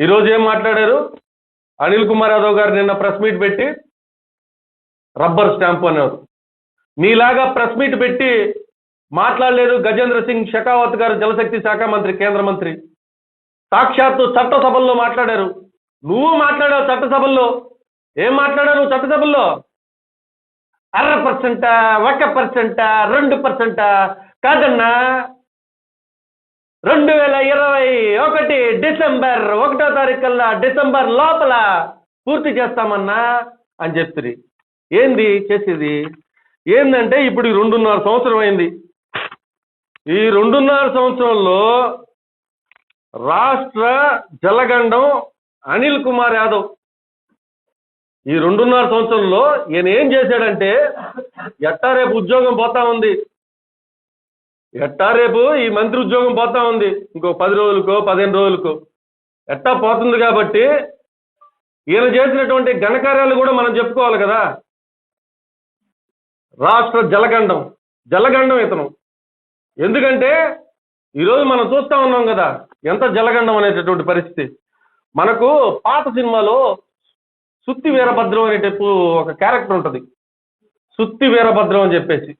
ఈరోజు ఏం మాట్లాడారు? అనిల్ కుమార్ యాదవ్ గారు నిన్న ప్రెస్ మీట్ పెట్టి రబ్బర్ స్టాంప్ అన్నారు. నీలాగా ప్రెస్ మీట్ పెట్టి మాట్లాడలేదు గజేంద్ర సింగ్ షెకావత్ గారు జలశక్తి శాఖ మంత్రి కేంద్ర మంత్రి. సాక్షాత్తు చట్టసభల్లో మాట్లాడారు. నువ్వు మాట్లాడావు చట్టసభల్లో. ఏం మాట్లాడావు నువ్వు చట్టసభల్లో? అర పర్సెంటా ఒక పర్సెంటా రెండు పర్సెంటా కాదన్నా. రెండు వేల ఇరవై ఒకటి డిసెంబర్ ఒకటో తారీఖు కల్లా డిసెంబర్ లోపల పూర్తి చేస్తామన్నా అని చెప్తుంది ఏంది చేసేది? ఏంటంటే ఇప్పుడు రెండున్నర సంవత్సరం అయింది. ఈ రెండున్నర సంవత్సరంలో రాష్ట్ర జలగండం అనిల్ కుమార్ యాదవ్ ఈ రెండున్నర సంవత్సరంలో ఈయన ఏం చేశాడంటే ఎట్టా రేపు ఉద్యోగం పోతా ఉంది. ఎట్టా రేపు ఈ మంత్రి ఉద్యోగం పోతా ఉంది? ఇంకో పది రోజులకో పదిహేను రోజులకో. ఎట్టా పోతుంది కాబట్టి ఈయన చేసినటువంటి ఘనకార్యాలు కూడా మనం చెప్పుకోవాలి కదా. రాష్ట్ర జలగండం. జలగండం ఇతను. ఎందుకంటే ఈరోజు మనం చూస్తా ఉన్నాం కదా ఎంత జలగండం అనేటటువంటి పరిస్థితి. మనకు పాత సినిమాలో సుత్తి వీరభద్రం అనేటప్పుడు ఒక క్యారెక్టర్ ఉంటుంది. సుత్తి వీరభద్రం అని చెప్పేసి.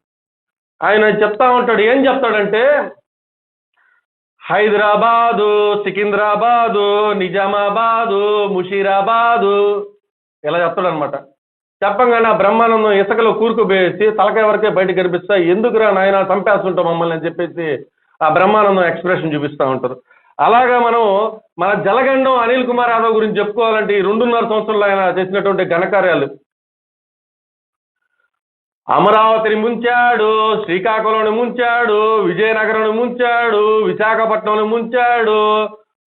ఆయన చెప్తా ఉంటాడు ఏం చెప్తాడంటే హైదరాబాదు సికింద్రాబాదు నిజామాబాదు ముషీరాబాదు ఇలా చెప్తాడు అనమాట చెప్పంగానే ఆ బ్రహ్మానందం ఇసుకలో కూరుకుపోయేసి తలకాయ వరకే బయట కనిపిస్తా ఎందుకురా నాయన చంపేస్తుంటాం మమ్మల్ని అని చెప్పేసి ఆ బ్రహ్మానందం ఎక్స్ప్రెషన్ చూపిస్తూ ఉంటారు. అలాగా మనం మన జలగండం అనిల్ కుమార్ యాదవ్ గురించి చెప్పుకోవాలంటే ఈ రెండున్నర సంవత్సరంలో ఆయన చేసినటువంటి ఘనకార్యాలు. అమరావతిని ముంచాడు శ్రీకాకుళంని ముంచాడు విజయనగరంని ముంచాడు విశాఖపట్నంని ముంచాడు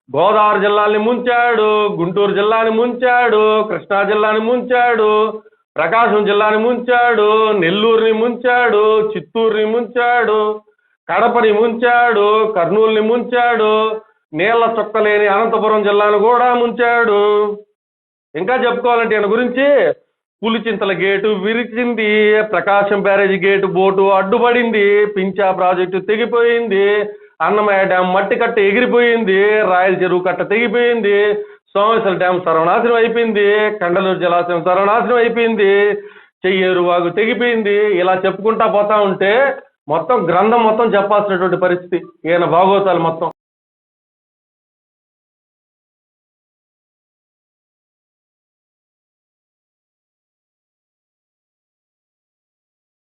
గోదావరి జిల్లాని ముంచాడు గుంటూరు జిల్లాని ముంచాడు కృష్ణా జిల్లాని ముంచాడు ప్రకాశం జిల్లాని ముంచాడు నెల్లూరుని ముంచాడు చిత్తూరుని ముంచాడు కడపని ముంచాడు కర్నూలుని ముంచాడు నీళ్ళ చొక్కలేని అనంతపురం జిల్లాను కూడా ముంచాడు. ఇంకా చెప్పుకోవాలంటే ఈయన గురించి పులిచింతల గేటు విరిచింది ప్రకాశం బ్యారేజ్ గేటు బోటు అడ్డుపడింది పించా ప్రాజెక్టు తెగిపోయింది అన్నమయ్య డ్యాం మట్టి కట్ట ఎగిరిపోయింది రాయల చెరువు కట్ట తెగిపోయింది సోమేశ్వర డ్యాం సర్వనాశనం అయిపోయింది కండలూరు జలాశయం సర్వనాశనం అయిపోయింది చెయ్యేరు వాగు తెగిపోయింది. ఇలా చెప్పుకుంటా పోతా ఉంటే మొత్తం గ్రంథం మొత్తం చెప్పాల్సినటువంటి పరిస్థితి. ఈయన భాగవతాలు మొత్తం.